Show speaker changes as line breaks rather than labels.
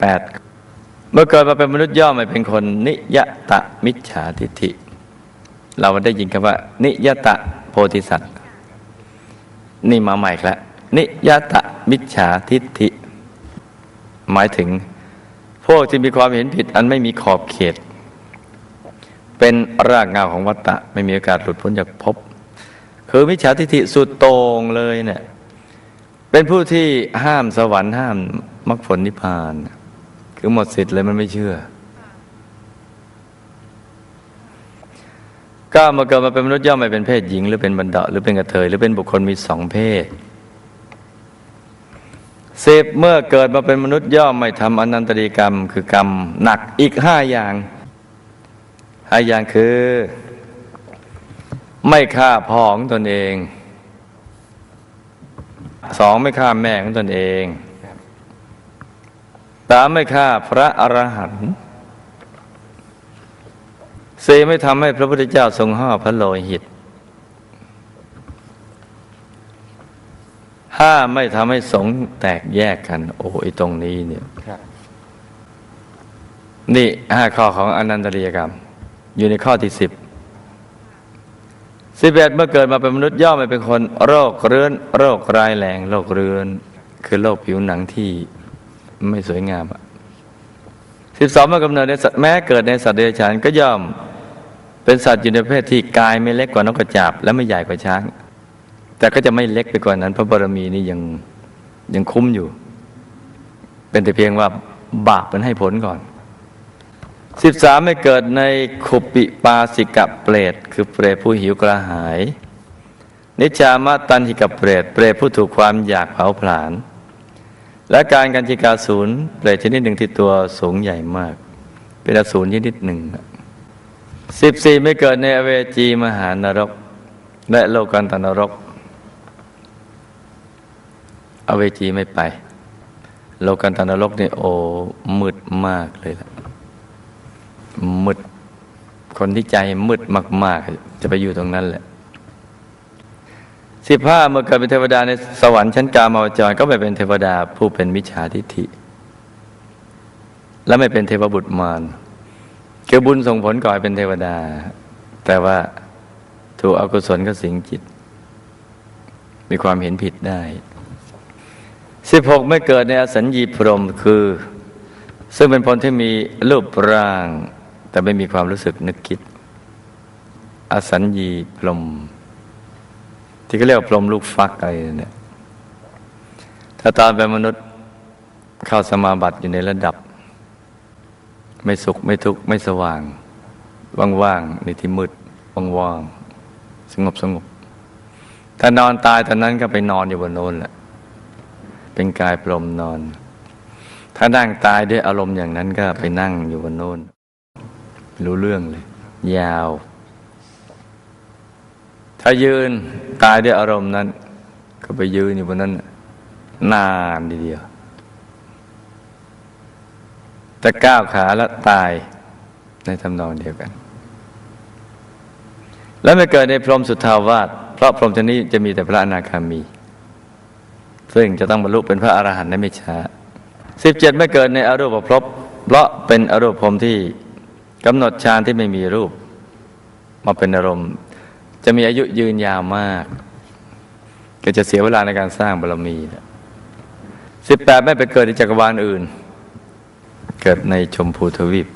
แปดเมื่อเกิดมาเป็นมนุษย์ย่อมไม่เป็นคน นิยตะมิจฉาทิฏฐิ เราได้ยินคำว่า นิยตะโพธิสัตว์ นี่มาใหม่แล้วนิยตะมิจฉาทิฏฐิ หมายถึง พวกที่มีความเห็นผิดอันไม่มีขอบเขต เป็นรากเหงาของวัตตะ ไม่มีโอกาสหลุดพ้นจากภพคือมิจฉาทิฏฐิสุดโต่งเลยเนี่ยเป็นผู้ที่ห้ามสวรรค์ห้ามมรรคผลนิพพาน คือหมดสิทธิ์เลยมันไม่เชื่อก็มาเกิดมาเป็นมนุษย์ย่อมไม่เป็นเพศหญิง หรือเป็นบรรดาหรือเป็นกระเทยหรือเป็นบุคคลมีสองเพศสิบเมื่อเกิดมาเป็นมนุษย์ย่อมไม่ทำอนันตริกรรม คือกรรมหนักอีกห้าอย่างห้าอย่างคือ ไม่ฆ่าพ่อของตนเองสองไม่ฆ่าแม่ของตนเอง สามไม่ฆ่าพระอรหันต์สี่ไม่ทำให้พระพุทธเจ้าทรงห่อพระโลหิตห้าไม่ทำให้สงฆ์แตกแยกกัน โอ้ยตรงนี้เนี่ย
ครับ
นี่ห้าข้อของอนันตริยกรรม อยู่ในข้อที่สิบสิบเอ็ดเมื่อเกิดมาเป็นมนุษย์ย่อมไม่เป็นคน โรคเรื้อน โรคร้ายแรง โรคเรื้อน คือโรคผิวหนังที่ ไม่สวยงามอะสิบสองเมื่อกำเนิดในสัตว์แม้เกิดในสัตว์เดรัจฉานก็ย่อมเป็นสัตว์อยู่ในประเพศที่กายไม่เล็กกว่านกกระจาบ และไม่ใหญ่กว่าช้าง แต่ก็จะไม่เล็กไปกว่านั้น พระบารมีนี่ยังยังคุ้มอยู่ เป็นแต่เพียงว่าบาปมันให้ผลก่อนสิบสามไม่เกิดในขุปปิปาสิกะเปรตคือเปรตผู้หิวกระหาย นิจามะตันหิกะเปรตเปรตผู้ถูกความอยากเผาผลาญ และการกันจิกาศูนย์เปรตชนิดหนึ่งที่ตัวสูงใหญ่มาก เป็นอสูรชนิดหนึ่งสิบสี่ไม่เกิดในอเวจีมหานรก และโลกันตนรก อเวจีไม่ไป โลกันตนรกนี่โอ้มืดมากเลยล่ะมืดคนที่ใจมืดมาก ๆ จะไปอยู่ตรงนั้นแหละ สิบห้าเมื่อเกิดเป็นเทวดาในสวรรค์ชั้นกามาวจรก็ไม่เป็นเทวดาผู้เป็นมิจฉาทิฏฐิ และไม่เป็นเทวบุตรมารคือบุญส่งผลก่อให้เป็นเทวดา แต่ว่าถูกอกุศลก็สิงจิต มีความเห็นผิดได้สิบหกไม่เกิดในอสัญญีพรมคือ ซึ่งเป็นพลที่มีรูปร่าง แต่ไม่มีความรู้สึกนึกคิด อสัญญีพรม ที่เขาเรียกว่าพรมลูกฟักอะไรเนี่ยถ้าตอนเป็นมนุษย์เข้าสมาบัติอยู่ในระดับ ไม่สุขไม่ทุกข์ไม่สว่าง ว่างๆในที่มืดว่างๆสงบสงบถ้านอนตายตอนนั้นก็ไปนอนอยู่บนโน้นแหละเป็นกายพรมนอน ถ้านั่งตายด้วยอารมณ์อย่างนั้นก็ไปนั่งอยู่บนโน้นรู้เรื่องเลย ยาว ถ้ายืน ตายด้วยอารมณ์นั้น ก็ไปยืนอยู่บนนั้น นานทีเดียวแต่ก้าวขาแล้วตายในทำนองเดียวกัน แล้วไม่เกิดในพรหมสุทาวาสเพราะพรหมชนี้จะมีแต่พระอนาคามี ซึ่งจะต้องบรรลุเป็นพระอรหันต์ได้ไม่ช้าสิบเจ็ดไม่เกิดในอรูปภพเพราะเป็นอรูปภพที่กำหนดฌานที่ไม่มีรูป มาเป็นอารมณ์ จะมีอายุยืนยาวมาก ก็จะเสียเวลาในการสร้างบารมีสิบแปดไม่ไปเกิดในจักรวาลอื่น เกิดในชมพูทวีป